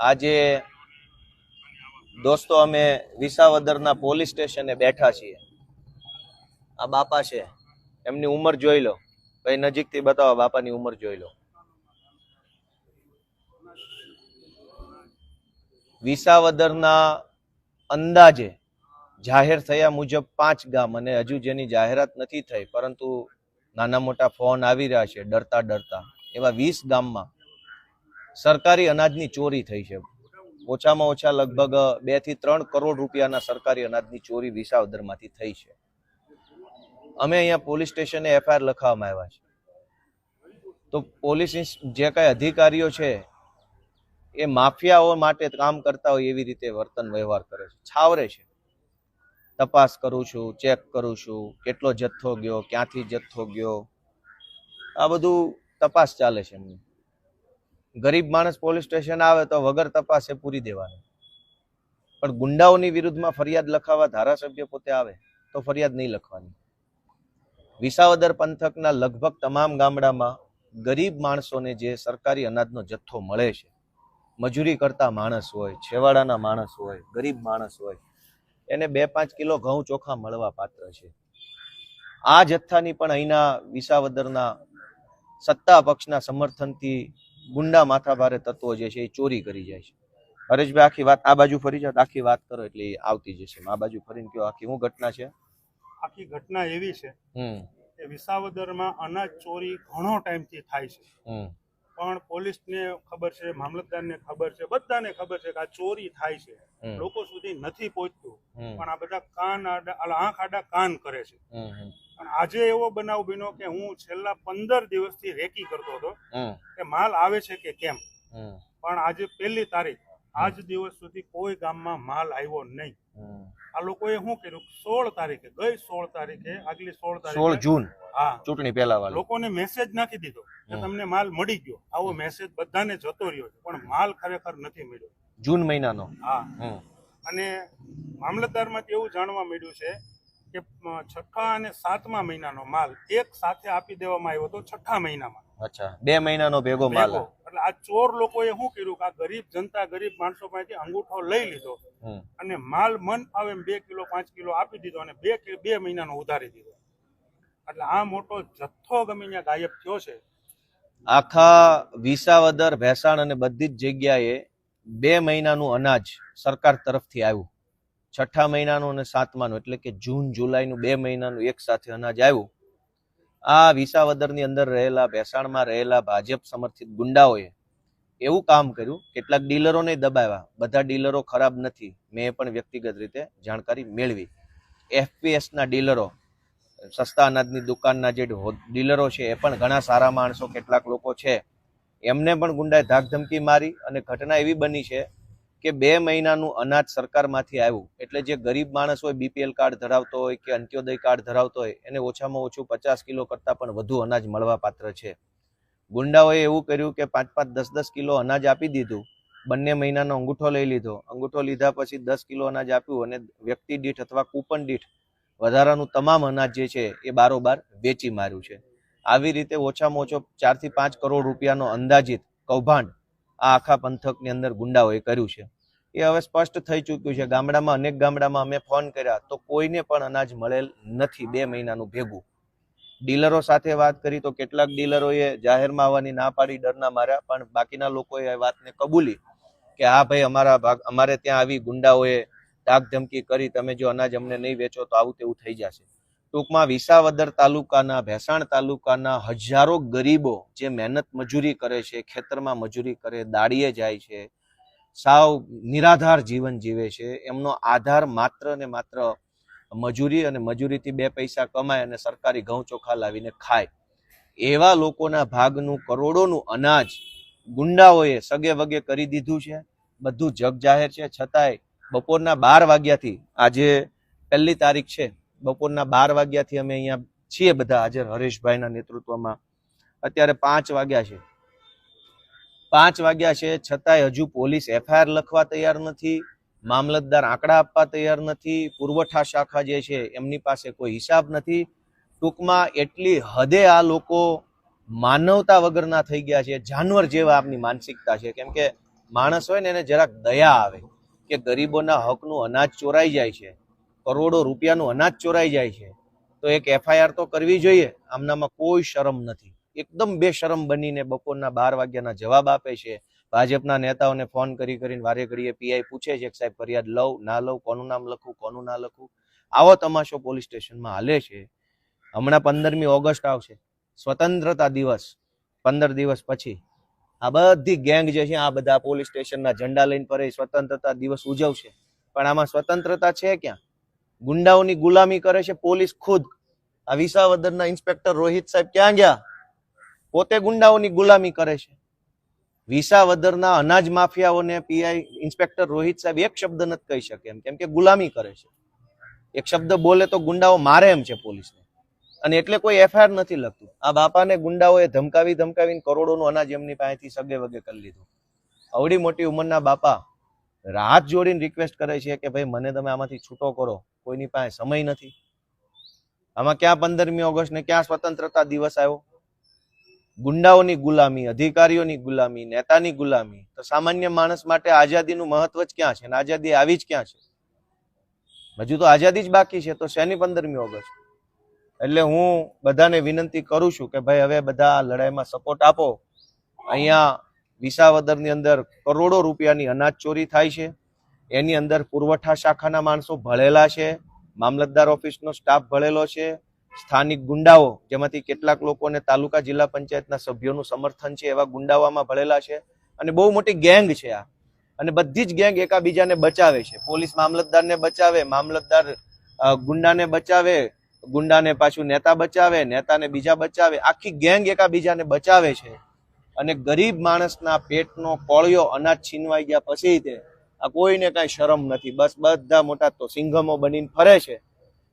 આજે દોસ્તો, અમે વિસાવદરના પોલીસ સ્ટેશને બેઠા છીએ. આ બાપા છે. એમની ઉંમર જોઈ લો. ભાઈ નજીકથી બતાવો, બાપાની ઉંમર જોઈ લો. વિસાવદરના અંદાજે જાહેર થયા મુજબ પાંચ ગામ, અને હજુ જેની જાહેરાત નથી થઈ, પરંતુ નાના મોટા ફોન આવી રહ્યા છે ડરતા ડરતા. એવા વીસ ગામમાં સરકારી અનાજની ચોરી થઈ છે. ઓછામાં ઓછા લગભગ બેથી ત્રણ કરોડ રૂપિયાના સરકારી અનાજની ચોરી વિસાવદરમાંથી થઈ છે. અમે અહીંયા પોલીસ સ્ટેશને એફઆઈઆર લખાવવામાં આવ્યા છે. તો પોલીસ જે કાંઈ અધિકારીઓ છે, એ માફિયાઓ માટે કામ કરતા હોય એવી રીતે વર્તન વ્યવહાર કરે છે. છાવરે છે. તપાસ કરું છું, ચેક કરું છું, કેટલો જથ્થો ગયો, ક્યાંથી જથ્થો ગયો. આ બધું તપાસ ચાલે છે એમની. ગરીબ માણસ પોલીસ સ્ટેશન આવે તો વગર તપાસે પૂરી દેવાની. પણ ગુંડાઓની વિરુદ્ધમાં ફરિયાદ લખાવવા ધારાસભ્ય પોતે આવે તો ફરિયાદ નહીં લખવાની. વિસાવદર પંથકના લગભગ તમામ ગામડામાં ગરીબ માણસોને જે સરકારી અનાજનો જથ્થો મળે છે, મજૂરી કરતા માણસ હોય, છેવાડાના માણસ હોય, ગરીબ માણસ હોય, એને બે પાંચ કિલો ઘઉં ચોખા મળવા પાત્ર છે. આ જથ્થાની પણ અહીંના વિસાવદરના સત્તા પક્ષના સમર્થનથી ગુંડા માથાભારે તત્વો જે છે એ ચોરી કરી જાય છે. હરેશભાઈ આખી વાત આ બાજુ ફરી જાઓ આખી વાત કરો એટલે એ આવતી જશે. આ બાજુ ફરીને કયો આખી શું ઘટના છે? આખી ઘટના એવી છે કે વિસાવદરમાં અનાજ ચોરી ઘણો ટાઈમથી થાય છે. પણ પોલીસને ખબર છે મામલતદારને ખબર છે બધાને ખબર છે કે આ ચોરી થાય છે. લોકો સુધી નથી પહોંચતું. પણ આ બધા કાન આડા આંખ આડા કાન કરે છે. પણ આજે એવો બનાવ બન્યો કે હું છેલ્લા પંદર દિવસથી રેકી કરતો હતો. કે માલ આવે છે કે કેમ? પણ આજે પહેલી તારીખ આજ દિવસ સુધી કોઈ ગામમાં માલ આવ્યો નહીં. આ લોકોએ શું કર્યું? સોળ તારીખે ગઈ સોળ તારીખે આગલી સોળ સોળ જૂન હા. ચૂંટણી પહેલા લોકોને મેસેજ નાખી દીધો કે તમને માલ મળી ગયો. આવો મેસેજ બધાને જતો રહ્યો છે પણ માલ ખરેખર નથી મળ્યો. જૂન મહિનાનો. હા. અને મામલતદારમાંથી એવું જાણવા મળ્યું છે કે છઠ્ઠા અને સાતમા મહિનાનો માલ એક સાથે આપી દેવામાં આવ્યો હતો છઠ્ઠા મહિનામાં. અચ્છા બે મહિનાનો ભેગો માલ. એટલે આ ચોર લોકોએ શું કર્યું કે આ ગરીબ જનતા ગરીબ માણસો પાસેથી અંગૂઠો લઈ લીધો અને માલ મન આવે એમ બે કિલો પાંચ કિલો આપી દીધો અને બે બે મહિનાનો ઉધારી દીધો. એટલે આ મોટો જથ્થો ગમે ત્યાં ગાયબ થયો છે. આખા વિસાવદર ભેસાણ અને બધી જ જગ્યાએ બે મહિનાનું અનાજ સરકાર તરફથી આવ્યું. છઠ્ઠા મહિનાનું અને સાતમાનું, એટલે કે જૂન, જુલાઈનું બે મહિનાનું એક સાથે અનાજ આવ્યું. આ વિસાવદરની અંદર રહેલા, ભેસાણમાં રહેલા ભાજપ સમર્થિત ગુંડાઓએ એવું કામ કર્યું, કેટલાક ડીલરોને દબાવ્યા. બધા ડીલરો ખરાબ નથી. મેં પણ વ્યક્તિગત રીતે જાણકારી મેળવી. એફપીએસના ડીલરો, સસ્તા અનાજની દુકાનના જે ડીલરો છે, એ પણ ઘણા સારા માણસો, કેટલાક લોકો છે. એમને પણ ગુંડાએ ધાકધમકી મારી અને ઘટના એવી બની છે કે બે મહિનાનું અનાજ સરકારમાંથી આવ્યું. એટલે જે ગરીબ માણસ હોય બીપીએલ કાર્ડ ધરાવતો હોય કે અંત્યોદય કાર્ડ ધરાવતો હોય, એને ઓછામાં ઓછું પચાસ કિલો કરતાં પણ વધુ અનાજ મળવાપાત્ર છે. ગુંડાઓએ એવું કર્યું કે પાંચ પાંચ દસ દસ કિલો અનાજ આપી દીધું. બંને મહિનાનો અંગૂઠો લઈ લીધો. અંગૂઠો લીધા પછી દસ કિલો અનાજ આપ્યું અને વ્યક્તિ દીઠ અથવા કૂપન દીઠ વધારાનું તમામ અનાજ જે છે એ બારોબાર વેચી માર્યું છે. આવી રીતે ઓછામાં ઓછો ચારથી પાંચ કરોડ રૂપિયાનો અંદાજિત કૌભાંડ આ આખા પંથકની અંદર ગુંડાઓએ કર્યું છે. એ હવે સ્પષ્ટ થઈ ચૂક્યું છે. ગામડામાં અનેક ગામડામાં અમે ફોન કર્યા તો કોઈને પણ અનાજ મળેલ નથી બે મહિનાનું ભેગું. ડીલરો સાથે વાત કરી તો કેટલાક ડીલરોએ જાહેરમાં આવવાની ના પાડી, ડરના માર્યા, પણ બાકીના લોકોએ એ વાતને કબૂલી કે હા ભાઈ, અમારા ભાગ, અમારે ત્યાં આવી ગુંડાઓએ ધાક ધમકી કરી, તમે જો અનાજ અમને નહીં વેચો તો આવું તેવું થઈ જશે. ટૂંકમાં વિસાવદર તાલુકાના, ભેસાણ તાલુકાના હજારો ગરીબો જે મહેનત મજૂરી કરે છે, ખેતરમાં મજૂરી કરે, દાડીએ જાય છે, સાવ નિરાધાર જીવન જીવે છે, એમનો આધાર માત્ર ને માત્ર મજૂરી અને મજૂરીથી બે પૈસા કમાય અને સરકારી ઘઉં ચોખા લાવીને ખાય. એવા લોકોના ભાગનું કરોડોનું અનાજ ગુંડાઓએ સગે વગે કરી દીધું છે, બધું જગ જાહેર છે, છતાંય બપોરના બાર વાગ્યાથી આજે પહેલી તારીખ છે. બપોરના બાર વાગ્યાથી અમે અહીંયા છીએ બધા હાજર હરેશભાઈના નેતૃત્વમાં. અત્યારે પાંચ વાગ્યા છે. પાંચ વાગ્યા છે, છતાંય હજુ પોલીસ એફઆઈઆર લખવા તૈયાર નથી, મામલતદાર આંકડા આપવા તૈયાર નથી, પુરવઠા શાખા જે છે એમની પાસે કોઈ હિસાબ નથી. ટૂંકમાં એટલી હદે આ લોકો માનવતા વગરના થઈ ગયા છે, જાનવર જેવા આપની માનસિકતા છે. કેમ કે માણસ હોય ને એને જરાક દયા આવે કે ગરીબોના હકનું અનાજ ચોરાઈ જાય છે. કરોડો રૂપિયાનું અનાજ ચોરાઈ જાય છે, તો એક એફઆઈઆર તો કરવી જોઈએ. આમનામાં કોઈ શરમ નથી. એકદમ બેશરમ બનીને બપોરના બાર વાગ્યાના જવાબ આપે છે. ભાજપના નેતાઓને ફોન કરી કરીને વારે ઘડીએ પીઆઈ પૂછે છે સાહેબ ફરિયાદ લઉં, ના લઉં, કોનું નામ લખું, કોનું ના લખું? આવો તમાશો પોલીસ સ્ટેશનમાં હાલે છે. હમણાં પંદરમી ઓગસ્ટ આવશે. સ્વતંત્રતા દિવસ. પંદર દિવસ પછી. આ બધી ગેંગ જે છે, આ બધા પોલીસ સ્ટેશનના ઝંડા લઈને પર સ્વતંત્રતા દિવસ ઉજવશે. પણ આમાં સ્વતંત્રતા છે ક્યાં? ગુંડાઓની ગુલામી કરે છે પોલીસ ખુદ. આ વિસાવદરના ઇન્સ્પેક્ટર રોહિત સાહેબ ક્યાં ગયા? પોતે ગુંડાઓની ગુલામી કરે છે. વિસાવદરના અનાજ માફિયાઓને પીઆઈ ઇન્સ્પેક્ટર રોહિત સાહેબ એક શબ્દ નથી કહી શકે એમ, કેમ કે ગુલામી કરે છે. એક શબ્દ બોલે તો ગુંડાઓ મારે એમ છે પોલીસને. અને એટલે કોઈ એફઆઈઆર નથી લખતું. આ બાપાને ગુંડાઓએ ધમકાવી ધમકાવીને કરોડોનું અનાજ એમની પાસેથી સગે વગે કરી લીધું. અવડી મોટી ઉંમરના બાપા હાથ જોડીને રિક્વેસ્ટ કરે છે કે ભાઈ, મને તમે આમાંથી છૂટો કરો. કોઈની પાસે સમય નથી. આમાં ક્યાં પંદરમી ઓગસ્ટ ને ક્યાં સ્વતંત્રતા દિવસ આવ્યો? ગુંડાઓની ગુલામી, અધિકારીઓની ગુલામી, નેતાની ગુલામી. તો સામાન્ય માણસ માટે આઝાદીનું મહત્વ જ ક્યાં છે? અને આઝાદી આવી જ ક્યાં છે? હજુ તો આઝાદી જ બાકી છે, તો શેની પંદરમી ઓગસ્ટ? એટલે હું બધાને વિનંતી કરું છું કે ભાઈ, હવે બધા લડાઈમાં સપોર્ટ આપો. અહીંયા વિસાવદરની અંદર કરોડો રૂપિયાની અનાજ ચોરી થાય છે. એની અંદર પુરવઠા શાખાના માણસો ભળેલા છે. મામલતદાર ઓફિસનો સ્ટાફ ભળેલો છે. સ્થાનિક ગુંડાઓ, જેમાંથી કેટલાક લોકોને તાલુકા જિલ્લા પંચાયતના સભ્યોનું સમર્થન છે એવા ગુંડાઓમાં ભળેલા છે. અને બહુ મોટી ગેંગ છે આ. અને બધી જ ગેંગ એકાબીજાને બચાવે છે. પોલીસ મામલતદારને બચાવે, મામલતદાર ગુંડાને બચાવે, ગુંડાને પાછું નેતા બચાવે, નેતાને બીજા બચાવે. આખી ગેંગ એકાબીજાને બચાવે છે. અને ગરીબ માણસના પેટનો કોળિયો અનાજ છીનવાઈ ગયા પછી તે આ કોઈને કાંઈ શરમ નથી. બસ બધા મોટા તો સિંઘમો બનીને ફરે છે.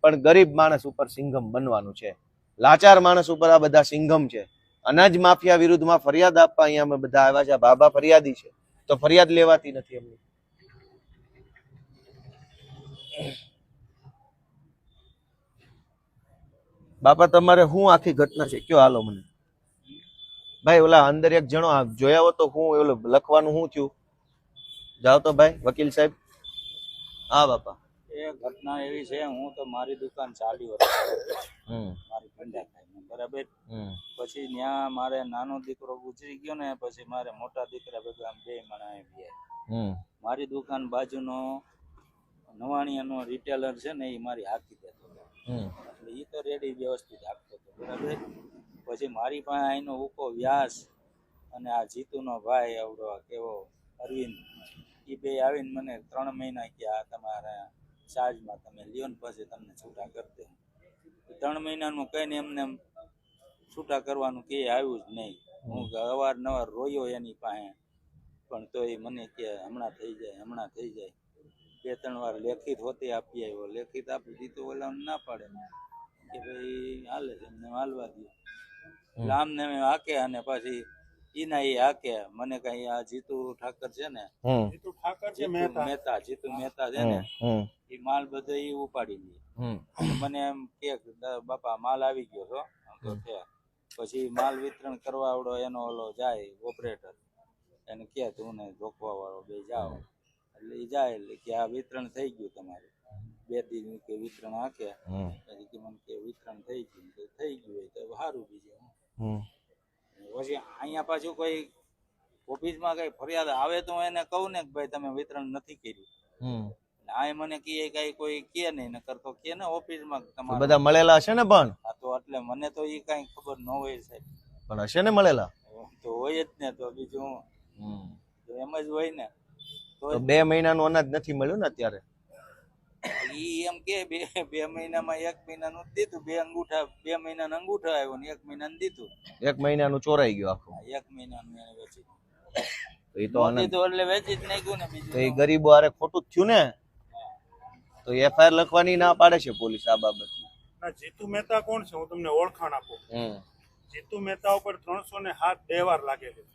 પણ ગરીબ માણસ ઉપર સિંઘમ બનવાનું છે. લાચાર માણસ ઉપર આ બધા સિંઘમ છે. અનાજ માફિયા વિરુદ્ધમાં ફરિયાદ આપવા અહીંયા અમે બધા આવ્યા છે. બાબા ફરિયાદી છે. તો ફરિયાદ લેવાતી નથી એમની. બાપા, તમારે શું આખી ઘટના છે? કયો હાલો મને? ભાઈ ઓલા અંદર એક જણો જોયા હો તો હું ઓલું લખવાનું શું થયું? જાઓ તો ભાઈ વકીલ સાહેબ. હા બાપા. એ ઘટના એવી છે હું તો મારી દુકાન ચાલી વર્ષ મારી ભંડા બરાબર? પછી ત્યાં મારે નાનો દીકરો ગુજરી ગયો ને પછી મારે મોટા દીકરા ભેગા બે મણા હમ. મારી દુકાન બાજુનો નવાણિયાનો રિટેલર છે ને એ મારી હાકી દેતો એટલે એ તો રેડી વ્યવસ્થિત આપતો હતો બરાબર? પછી મારી પાસે અહીંનો ઉકો વ્યાસ અને આ જીતુનો ભાઈ આવડો કેવો અરવિંદ. એ બે આવીને મને ત્રણ મહિના આ તમારા ચાર્જમાં તમે લ્યો ને પછી તમને છૂટા કરી દે. ત્રણ મહિનાનું કહીને એમને એમ છૂટા કરવાનું કે આવ્યું જ નહીં. હું અવારનવાર રોયો એની પાસે પણ તો એ મને કે હમણાં થઈ જાય હમણાં થઈ જાય. બે ત્રણ વાર લેખિત હોતી આપી આવ્યો. લેખિત આપી દીધું ઓલા ના પાડે કે ભાઈ હાલે છે એમને હાલવા દે એટલે આમને મેં હાકે અને પછી ઈના એ હાકે મને કઈ આ જીતુ ઠાકર છે ને જીતુ ઠાકર છે મહેતા. જીતુ મહેતા છે ને એ માલ બધો એ ઉપાડી લે. મને એમ કે બાપા માલ આવી ગયો છો. તો છે પછી માલ વિતરણ કરવા આવડો એનો ઓલો જાય ઓપરેટર એને કે તું ને રોકવા વાળો બે જાઓ. એટલે એ જાય એટલે કે આ વિતરણ થઈ ગયું તમારું. બે દિન કે વિતરણ આખ્યા પછી કે મને કે વિતરણ થઈ ગયું તો થઈ ગયું હોય તો સારું બીજું પછી અહીંયા પાછું કોઈ ઓફિસમાં કઈ ફરિયાદ આવે તો એને કહું ને કે ભાઈ તમે વિતરણ નથી કર્યું. હમ. આ મને કહે કઈ કોઈ કે નહીં નકર તો કે ને ઓફિસમાં તમારે બધા મળેલા હશે ને પણ? હા તો એટલે મને તો એ કઈ ખબર ન હોય સાહેબ. પણ હશે ને મળેલા? તો હોય જ ને તો બીજું એમ જ હોય ને. તો બે મહિનાનું અનાજ નથી મળ્યું ને અત્યારે? ઈ એમ કે બે બે મહિનામાં એક મહિનાનું દીધું બે અંગૂઠા બે મહિનાનું અંગૂઠા આવ્યો ને એક મહિનાનું દીધું. એક મહિનાનું ચોરાઈ ગયું આખું. એક મહિનાનું એને વેચી તો એ તો એટલે વેચી જ નાખ્યું ને તો એ ગરીબો હારે ખોટું જ થયું ને? તો એફઆઈઆર લખવાની ના પાડે છે પોલીસ આ બાબત. ના જીતુ મહેતા કોણ છે? હું તમને ઓળખાણ આપું. જીતુ મહેતા ઉપર ત્રણસો ને સાત બે વાર લાગેલી.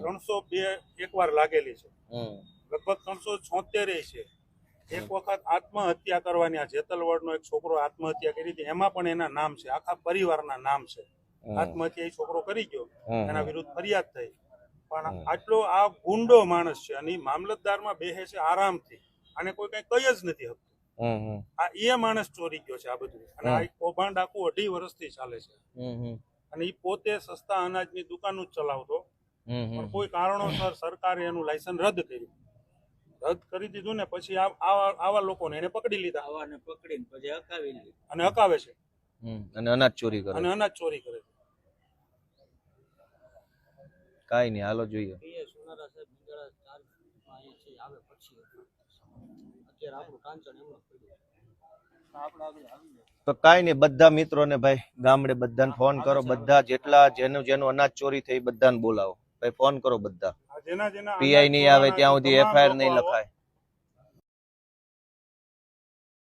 ત્રણસો બે એક વાર લાગેલી છે. લગભગ ત્રણસો છોતેર છે. એક વખત આત્મહત્યા કરવાની આ જેતલવડનો એક છોકરો આત્મહત્યા કરી હતી. એમાં પણ એના નામ છે. આખા પરિવારના નામ છે. આત્મહત્યા એ છોકરો કરી ગયો. એના વિરુદ્ધ ફરિયાદ થઈ. પણ આટલો આ ગુંડો માણસ છે અને મામલતદારમાં બેહે છે આરામથી. અને કોઈ કઈ કઈ જ નથી હમ આ એ માણસ ચોરી ગયો છે આ બધું. અને આ કૌભાંડ આખું અઢી વર્ષથી ચાલે છે. અને એ પોતે સસ્તા અનાજની દુકાન જ ચલાવતો. હમ પણ કોઈ કારણોસર સરકારે એનું લાયસન્સ રદ કર્યું. રદ કરી દીધું ને પછી આવા લોકોને એને પકડી લીધા. આવાને પકડીને પછી હકાવી લીધી. અને હકાવે છે. અને અનાજ ચોરી કરે. અને અનાજ ચોરી કરે છે. કાઈ નહીં હાલો જોઈએ. તો કાઈ નહીં બધા મિત્રોને ભાઈ ગામડે બધાને ફોન કરો બધા જેટલા જેનું જેનું અનાજ ચોરી થઈ બધાને બોલાવો. ભાઈ ફોન કરો બધા. પીઆઈ નહીં આવે ત્યાં સુધી એફઆઈઆર નહીં લખાય.